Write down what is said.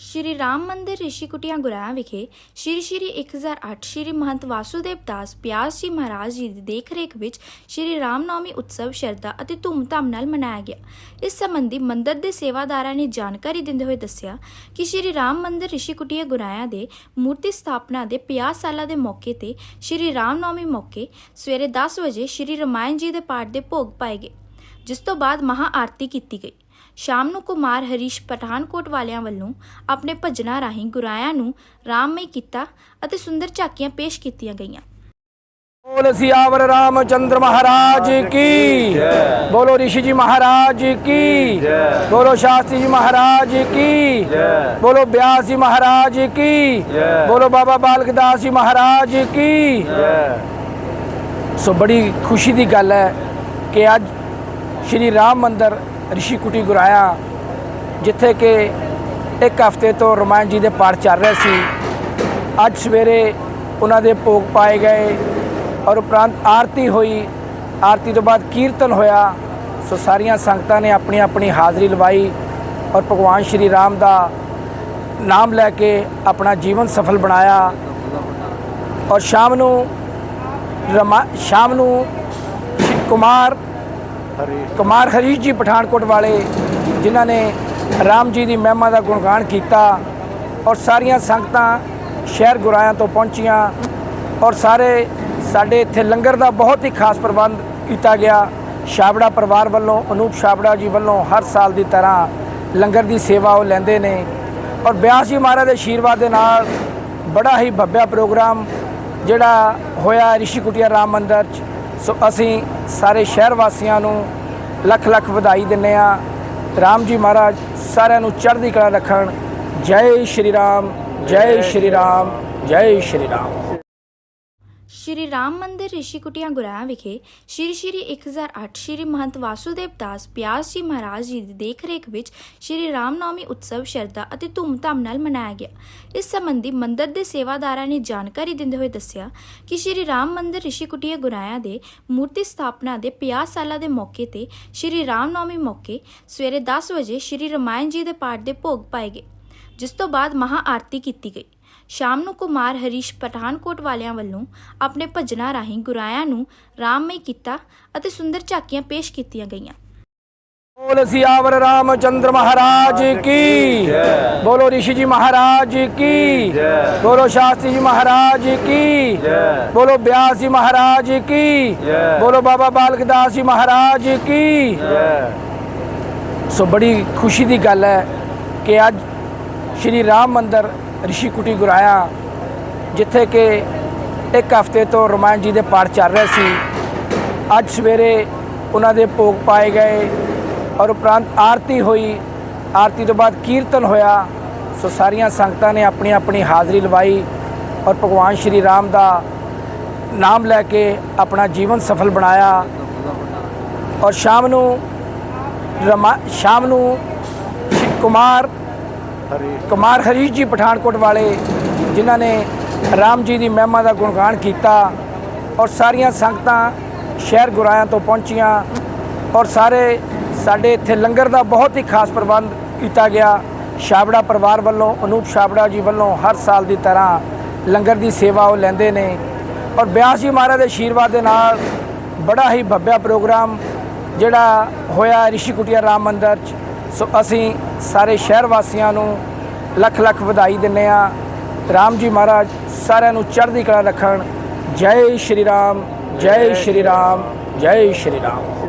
ਸ਼੍ਰੀ ਰਾਮ ਮੰਦਿਰ ਰਿਸ਼ੀ ਕੁਟੀਆਂ ਗੁਰਾਇਆ ਵਿਖੇ ਸ਼੍ਰੀ ਸ਼੍ਰੀ 1008 ਸ਼੍ਰੀ ਮਹੰਤ ਵਾਸੂਦੇਵ ਦਾਸ ਪਿਆਸ ਜੀ ਮਹਾਰਾਜ ਜੀ ਦੀ ਦੇਖਰੇਖ ਵਿੱਚ ਸ਼੍ਰੀ ਰਾਮ ਨੌਮੀ ਉਤਸਵ ਸ਼ਰਧਾ ਅਤੇ ਧੂਮਧਾਮ ਨਾਲ ਮਨਾਇਆ ਗਿਆ। ਇਸ ਸੰਬੰਧੀ ਮੰਦਿਰ ਦੇ ਸੇਵਾਦਾਰਾਂ ਨੇ ਜਾਣਕਾਰੀ ਦਿੰਦੇ ਹੋਏ ਦੱਸਿਆ ਕਿ ਸ਼੍ਰੀ ਰਾਮ ਮੰਦਿਰ ਰਿਸ਼ੀ ਕੁਟੀਆ ਗੁਰਾਇਆ ਦੇ ਮੂਰਤੀ ਸਥਾਪਨਾ ਦੇ 50 ਸਾਲਾਂ ਦੇ ਮੌਕੇ ਤੇ ਸ਼੍ਰੀ ਰਾਮ ਨੌਮੀ ਮੌਕੇ ਸਵੇਰੇ 10 ਵਜੇ ਸ਼੍ਰੀ ਰਮਾਇਣ ਜੀ ਦੇ ਪਾਠ ਦੇ ਭੋਗ ਪਾਏ ਗਏ, ਜਿਸ ਤੋਂ ਬਾਅਦ ਮਹਾ ਆਰਤੀ ਕੀਤੀ ਗਈ। ਸ਼ਾਮ ਨੂੰ ਕੁਮਾਰ ਹਰੀਸ਼ ਪਠਾਨਕੋਟ ਵਾਲਿਆਂ ਵੱਲੋਂ ਆਪਣੇ ਭਜਨਾ ਰਾਹੀਂ ਗੁਰਾਇਆਂ ਨੂੰ ਰਾਮਮਈ ਕੀਤਾ ਅਤੇ ਸੁੰਦਰ ਝਾਕੀਆਂ ਪੇਸ਼ ਕੀਤੀਆਂ ਗਈਆਂ। ਬੋਲ ਸਿਆਵਰ ਰਾਮਚੰਦਰ ਮਹਾਰਾਜ ਕੀ? ਬੋਲੋ ऋषि ਜੀ ਮਹਾਰਾਜ ਕੀ? ਬੋਲੋ ਸ਼ਾਸਤਰੀ ਜੀ ਮਹਾਰਾਜ ਕੀ? ਬੋਲੋ ਬਿਆਸ ਜੀ ਮਹਾਰਾਜ ਕੀ? ਬੋਲੋ ਬਾਬਾ ਬਾਲਕ ਦਾਸ ਜੀ ਮਹਾਰਾਜ ਕੀ? ਸੋ ਬੜੀ ਖੁਸ਼ੀ ਦੀ ਗੱਲ ਹੈ ਕਿ ਅੱਜ ਸ਼੍ਰੀ ਰਾਮ ਮੰਦਰ ਰਿਸ਼ੀ ਕੁਟੀ ਗੁਰਾਇਆ, ਜਿੱਥੇ ਕਿ ਇੱਕ ਹਫ਼ਤੇ ਤੋਂ ਰਮਾਇਣ ਜੀ ਦੇ ਪਾਠ ਚੱਲ ਰਹੇ ਸੀ। ਅੱਜ ਸਵੇਰੇ ਉਹਨਾਂ ਦੇ ਭੋਗ ਪਾਏ ਗਏ ਔਰ ਉਪਰੰਤ ਆਰਤੀ ਹੋਈ। ਆਰਤੀ ਤੋਂ ਬਾਅਦ ਕੀਰਤਨ ਹੋਇਆ। ਸੋ ਸਾਰੀਆਂ ਸੰਗਤਾਂ ਨੇ ਆਪਣੀ ਆਪਣੀ ਹਾਜ਼ਰੀ ਲਵਾਈ ਔਰ ਭਗਵਾਨ ਸ਼੍ਰੀ ਰਾਮ ਦਾ ਨਾਮ ਲੈ ਕੇ ਆਪਣਾ ਜੀਵਨ ਸਫਲ ਬਣਾਇਆ। ਔਰ ਸ਼ਾਮ ਨੂੰ ਰਮਾ, ਸ਼ਾਮ ਨੂੰ ਕੁਮਾਰ ਕੁਮਾਰ ਹਰੀਸ਼ ਜੀ ਪਠਾਨਕੋਟ ਵਾਲੇ, ਜਿਨ੍ਹਾਂ ਨੇ ਰਾਮ ਜੀ ਦੀ ਮਹਿਮਾ ਦਾ ਗੁਣਗਾਨ ਕੀਤਾ ਔਰ ਸਾਰੀਆਂ ਸੰਗਤਾਂ ਸ਼ਹਿਰ ਗੁਰਾਇਆਂ ਤੋਂ ਪਹੁੰਚੀਆਂ ਔਰ ਸਾਰੇ ਸਾਡੇ ਇੱਥੇ ਲੰਗਰ ਦਾ ਬਹੁਤ ਹੀ ਖਾਸ ਪ੍ਰਬੰਧ ਕੀਤਾ ਗਿਆ। ਛਾਬੜਾ ਪਰਿਵਾਰ ਵੱਲੋਂ, ਅਨੂਪ ਛਾਬੜਾ ਜੀ ਵੱਲੋਂ ਹਰ ਸਾਲ ਦੀ ਤਰ੍ਹਾਂ ਲੰਗਰ ਦੀ ਸੇਵਾ ਉਹ ਲੈਂਦੇ ਨੇ ਔਰ ਬਿਆਸ ਜੀ ਮਹਾਰਾਜ ਦੇ ਆਸ਼ੀਰਵਾਦ ਦੇ ਨਾਲ ਬੜਾ ਹੀ ਭੱਬਿਆ ਪ੍ਰੋਗਰਾਮ ਜਿਹੜਾ ਹੋਇਆ ਰਿਸ਼ੀ ਕੁਟੀਆ ਰਾਮ ਮੰਦਰ 'ਚ। ਸੋ ਅਸੀਂ ਸਾਰੇ ਸ਼ਹਿਰ ਵਾਸੀਆਂ ਨੂੰ ਲੱਖ ਲੱਖ ਵਧਾਈ ਦਿੰਨੇ ਆ ਰਾਮ ਜੀ ਮਹਾਰਾਜ ਸਾਰਿਆਂ ਨੂੰ ਚੜ੍ਹਦੀ ਕਲਾ ਰੱਖਣ। ਜੈ ਸ਼੍ਰੀ ਰਾਮ, ਜੈ ਸ਼੍ਰੀ ਰਾਮ, ਜੈ ਸ਼੍ਰੀ ਰਾਮ। ਸ਼੍ਰੀ ਰਾਮ ਮੰਦਿਰ ਰਿਸ਼ੀ ਕੁਟੀਆਂ ਗੁਰਾਇਆ ਵਿਖੇ ਸ਼੍ਰੀ ਸ਼੍ਰੀ 1008 ਸ਼੍ਰੀ ਮਹੰਤ ਵਾਸੂਦੇਵ ਦਾਸ ਪਿਆਸ ਜੀ ਮਹਾਰਾਜ ਜੀ ਦੀ ਦੇਖਰੇਖ ਵਿੱਚ ਸ਼੍ਰੀ ਰਾਮ ਨੌਮੀ ਉਤਸਵ ਸ਼ਰਧਾ ਅਤੇ ਧੂਮਧਾਮ ਨਾਲ ਮਨਾਇਆ ਗਿਆ। ਇਸ ਸੰਬੰਧੀ ਮੰਦਿਰ ਦੇ ਸੇਵਾਦਾਰਾਂ ਨੇ ਜਾਣਕਾਰੀ ਦਿੰਦੇ ਹੋਏ ਦੱਸਿਆ ਕਿ ਸ਼੍ਰੀ ਰਾਮ ਮੰਦਿਰ ਰਿਸ਼ੀ ਕੁਟੀਆ ਗੁਰਾਇਆ ਦੇ ਮੂਰਤੀ ਸਥਾਪਨਾ ਦੇ 50 ਸਾਲਾਂ ਦੇ ਮੌਕੇ ਤੇ ਸ਼੍ਰੀ ਰਾਮ ਨੌਮੀ ਮੌਕੇ ਸਵੇਰੇ 10 ਵਜੇ ਸ਼੍ਰੀ ਰਮਾਇਣ ਜੀ ਦੇ ਪਾਠ ਦੇ ਭੋਗ ਪਾਏ ਗਏ, ਜਿਸ ਤੋਂ ਬਾਅਦ ਮਹਾ ਆਰਤੀ ਕੀਤੀ ਗਈ। ਸ਼ਾਮ ਨੂੰ ਕੁਮਾਰ ਹਰੀਸ਼ ਪਠਾਨਕੋਟ ਵਾਲਿਆਂ ਵੱਲੋਂ ਆਪਣੇ ਭਜਨਾ ਰਾਹੀਂ ਗੁਰਾਇਆਂ ਨੂੰ ਰਾਮਮਈ ਕੀਤਾ ਅਤੇ ਸੁੰਦਰ ਝਾਕੀਆਂ ਪੇਸ਼ ਕੀਤੀਆਂ ਗਈਆਂ। ਬੋਲ ਸਿਆਵਰ ਰਾਮਚੰਦਰ ਮਹਾਰਾਜ ਕੀ? ਬੋਲੋ ਰਿਸ਼ੀ ਜੀ ਮਹਾਰਾਜ ਕੀ? ਬੋਲੋ ਸ਼ਾਸਤਰੀ ਜੀ ਮਹਾਰਾਜ ਕੀ? ਬੋਲੋ ਬਿਆਸ ਜੀ ਮਹਾਰਾਜ ਕੀ? ਬੋਲੋ ਬਾਬਾ ਬਾਲਕ ਦਾਸ ਜੀ ਮਹਾਰਾਜ ਕੀ? ਸੋ ਬੜੀ ਖੁਸ਼ੀ ਦੀ ਗੱਲ ਹੈ ਕਿ ਅੱਜ ਸ਼੍ਰੀ ਰਾਮ ਮੰਦਰ ਰਿਸ਼ੀ ਕੁਟੀ ਗੁਰਾਇਆ, ਜਿੱਥੇ ਕਿ ਇੱਕ ਹਫ਼ਤੇ ਤੋਂ ਰਮਾਇਣ ਜੀ ਦੇ ਪਾਠ ਚੱਲ ਰਹੇ ਸੀ। ਅੱਜ ਸਵੇਰੇ ਉਹਨਾਂ ਦੇ ਭੋਗ ਪਾਏ ਗਏ ਔਰ ਉਪਰੰਤ ਆਰਤੀ ਹੋਈ। ਆਰਤੀ ਤੋਂ ਬਾਅਦ ਕੀਰਤਨ ਹੋਇਆ। ਸੋ ਸਾਰੀਆਂ ਸੰਗਤਾਂ ਨੇ ਆਪਣੀ ਆਪਣੀ ਹਾਜ਼ਰੀ ਲਵਾਈ ਔਰ ਭਗਵਾਨ ਸ਼੍ਰੀ ਰਾਮ ਦਾ ਨਾਮ ਲੈ ਕੇ ਆਪਣਾ ਜੀਵਨ ਸਫਲ ਬਣਾਇਆ। ਔਰ ਸ਼ਾਮ ਨੂੰ ਰਮਾ, ਸ਼ਾਮ ਨੂੰ ਕੁਮਾਰ ਕੁਮਾਰ ਹਰੀਸ਼ ਜੀ ਪਠਾਨਕੋਟ ਵਾਲੇ, ਜਿਨ੍ਹਾਂ ਨੇ ਰਾਮ ਜੀ ਦੀ ਮਹਿਮਾ ਦਾ ਗੁਣਗਾਨ ਕੀਤਾ ਔਰ ਸਾਰੀਆਂ ਸੰਗਤਾਂ ਸ਼ਹਿਰ ਗੁਰਾਇਆਂ ਤੋਂ ਪਹੁੰਚੀਆਂ ਔਰ ਸਾਰੇ ਸਾਡੇ ਇੱਥੇ ਲੰਗਰ ਦਾ ਬਹੁਤ ਹੀ ਖਾਸ ਪ੍ਰਬੰਧ ਕੀਤਾ ਗਿਆ। ਛਾਬੜਾ ਪਰਿਵਾਰ ਵੱਲੋਂ, ਅਨੂਪ ਛਾਬੜਾ ਜੀ ਵੱਲੋਂ ਹਰ ਸਾਲ ਦੀ ਤਰ੍ਹਾਂ ਲੰਗਰ ਦੀ ਸੇਵਾ ਉਹ ਲੈਂਦੇ ਨੇ ਔਰ ਬਿਆਸ ਜੀ ਮਹਾਰਾਜ ਦੇ ਆਸ਼ੀਰਵਾਦ ਦੇ ਨਾਲ ਬੜਾ ਹੀ ਭੱਬਿਆ ਪ੍ਰੋਗਰਾਮ ਜਿਹੜਾ ਹੋਇਆ ਰਿਸ਼ੀ ਕੁਟੀਆ ਰਾਮ ਮੰਦਰ 'ਚ। ਸੋ ਅਸੀਂ ਸਾਰੇ ਸ਼ਹਿਰ ਵਾਸੀਆਂ ਨੂੰ ਲੱਖ ਲੱਖ ਵਧਾਈ ਦਿੰਨੇ ਆ ਰਾਮ ਜੀ ਮਹਾਰਾਜ ਸਾਰਿਆਂ ਨੂੰ ਚੜ੍ਹਦੀ ਕਲਾ ਰੱਖਣ। ਜੈ ਸ਼੍ਰੀ ਰਾਮ ਜੈ ਸ਼੍ਰੀ ਰਾਮ। ਜੈ ਸ਼੍ਰੀ ਰਾਮ।